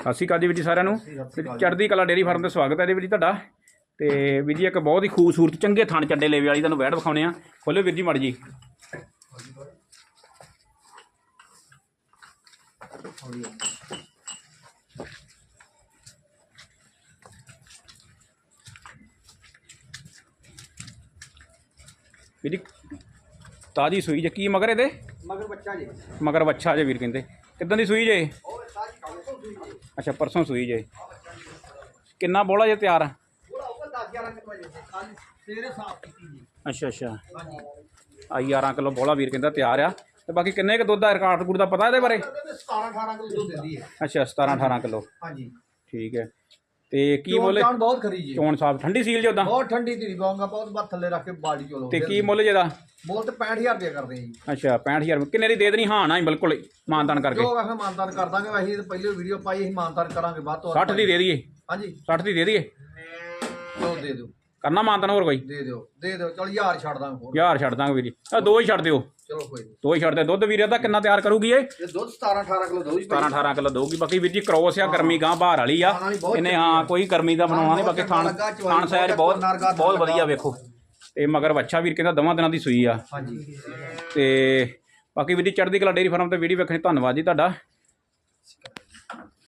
ਸਤਿ ਸ਼੍ਰੀ ਅਕਾਲ ਜੀ ਵੀਰ ਜੀ ਸਾਰਿਆਂ ਨੂੰ। ਚੜ੍ਹਦੀ ਕਲਾ ਡੇਰੀ ਫਾਰਮ ਤੇ ਸਵਾਗਤ ਹੈ ਜੀ ਵੀਰ ਜੀ ਤੁਹਾਡਾ। ਤੇ ਵੀਰ ਜੀ ਇੱਕ ਬਹੁਤ ਹੀ ਖੂਬਸੂਰਤ ਚੰਗੇ ਥਣ ਚੱਡੇ ਲੇਵੇ ਵਾਲੀ ਤੁਹਾਨੂੰ ਵੈੜ ਵਿਖਾਉਣੇ ਆ ਖੋਲੋ ਵੀਰ ਜੀ ਮੜ ਜੀ। ਵੀਰ ਜੀ ਤਾਜੀ ਸੂਈ ਜੇ ਕੀ ਮਗਰ ਇਹਦੇ? ਮਗਰ ਬੱਚਾ ਜੀ। ਮਗਰ ਬੱਚਾ ਜੇ ਵੀਰ ਕਹਿੰਦੇ। ਕਿੱਦਾਂ ਦੀ ਸੂਈ ਜੇ? ਅੱਛਾ ਪਰਸੋਂ ਸੂਈ ਜੇ। ਕਿੰਨਾ ਬੋਲਾ ਜੇ ਤਿਆਰ? ਪੂਰਾ ਉੱਪਰ 10 11 ਕਿਲੋ ਜੀ ਕੱਲ ਸਵੇਰੇ ਸਾਫ਼ ਕੀਤੀ ਜੀ ਅੱਛਾ ਅੱਛਾ। ਆ 11 ਕਿਲੋ ਬੋਲਾ ਵੀਰ ਕਹਿੰਦਾ ਤਿਆਰ ਆ। ਤੇ ਬਾਕੀ ਕਿੰਨੇ ਕ ਦੁੱਧ ਦਾ ਰਿਕਾਰਡ ਗੁੜ ਦਾ ਪਤਾ ਇਹਦੇ ਬਾਰੇ? ਇਹਦੇ 17 18 ਕਿਲੋ ਦੁੱਧ ਦਿੰਦੀ ਹੈ। ਅੱਛਾ 17 18 ਕਿਲੋ। ਹਾਂਜੀ। ਠੀਕ ਹੈ। ਤੇ ਕੀ ਮੁੱਲ ਚਾਣ ਬਹੁਤ ਖਰੀ ਜੀ। ਚੋਣ ਸਾਹਿਬ ਠੰਡੀ ਸੀਲ ਜੇ ਉਦਾਂ ਬਹੁਤ ਠੰਡੀ ਧੀਰੀ ਪਾਉਂਗਾ ਬਹੁਤ ਬਾਰ ਥੱਲੇ ਰੱਖ ਕੇ ਬਾੜੀ ਚੋਲੋ ਤੇ ਕੀ ਮੁੱਲ ਜਿਹਦਾ ਮੁੱਲ ਤੇ 65000 ਰੁਪਏ ਕਰਦੇ ਜੀ। ਅੱਛਾ 65000 ਕਿੰਨੇ ਦੀ ਦੇ ਦੇਣੀ? ਹਾਂ ਨਾ ਬਿਲਕੁਲ ਮਾਨਦਾਨ ਕਰਕੇ। ਜੋ ਆਖੇ ਮਾਨਦਾਨ ਕਰ ਦਾਂਗੇ ਤਾਂ ਪਹਿਲੇ ਵੀਡੀਓ ਪਾਈ ਅਸੀਂ ਮਾਨਦਾਨ ਕਰਾਂਗੇ ਬਾਅਦ ਤੋਂ 60 ਦੀ ਦੇ ਦਈਏ। ਹਾਂਜੀ। 60 ਦੀ ਦੇ ਦਈਏ। ਲਓ ਦੇ ਦਿਓ। ਕਰਨਾ ਮਾਨਦਾਨ ਹੋਰ ਕੋਈ? ਦੇ ਦਿਓ ਦੇ ਦਿਓ। ਚਲ ਯਾਰ ਛੱਡ ਦਾਂਗੇ ਹੋਰ। ਯਾਰ ਛੱਡ ਦਾਂਗੇ ਵੀਰ ਜੀ। ਆ ਦੋ ਹੀ ਛੱਡ ਦਿਓ। ਚਲੋ ਕੋਈ ਨਹੀਂ ਦੋ ਹੀ ਦੁੱਧ ਵੀਰ ਦਾ ਕਿੰਨਾ ਤਿਆਰ ਕਰੂਗੀ ਇਹ? ਇਹ ਦੁੱਧ 17 18 ਕਿਲੋ ਦਊ ਜੀ 17 18 ਕਿਲੋ ਦਊਗੀ ਬਾਕੀ ਵੀਰ ਜੀ ਕ੍ਰੋਸ ਆ ਗਰਮੀ ਗਾਂ ਬਾਹਰ ਵਾਲੀ ਆ। ਖਾਣ ਵਾਲੀ ਬਹੁਤ ਇਹਨੇ ਹਾਂ ਕੋਈ ਗਰਮੀ ਦਾ ਬਣਾਉਣਾ ਨਹੀਂ ਬਾਕੀ ਥਾਣ ਥਾਣ ਸਾਈਜ਼ ਬਹੁਤ ਬਹੁਤ। ਵਧੀਆ ਵੇਖੋ। ਤੇ ਮਗਰ ਬੱਚਾ ਵੀਰ ਕਹਿੰਦਾ ਦਵਾਂ ਦਿਨਾਂ ਦੀ ਸੂਈ ਆ। ਹਾਂਜੀ। ਤੇ ਬਾਕੀ ਵੀਰ ਜੀ ਚੜ੍ਹਦੀ ਕਲਾ ਡੇਰੀ ਫਾਰਮ ਤੇ ਵੀਡੀਓ ਵੇਖਣੀ ਧੰਨਵਾਦ ਜੀ ਤੁਹਾਡਾ।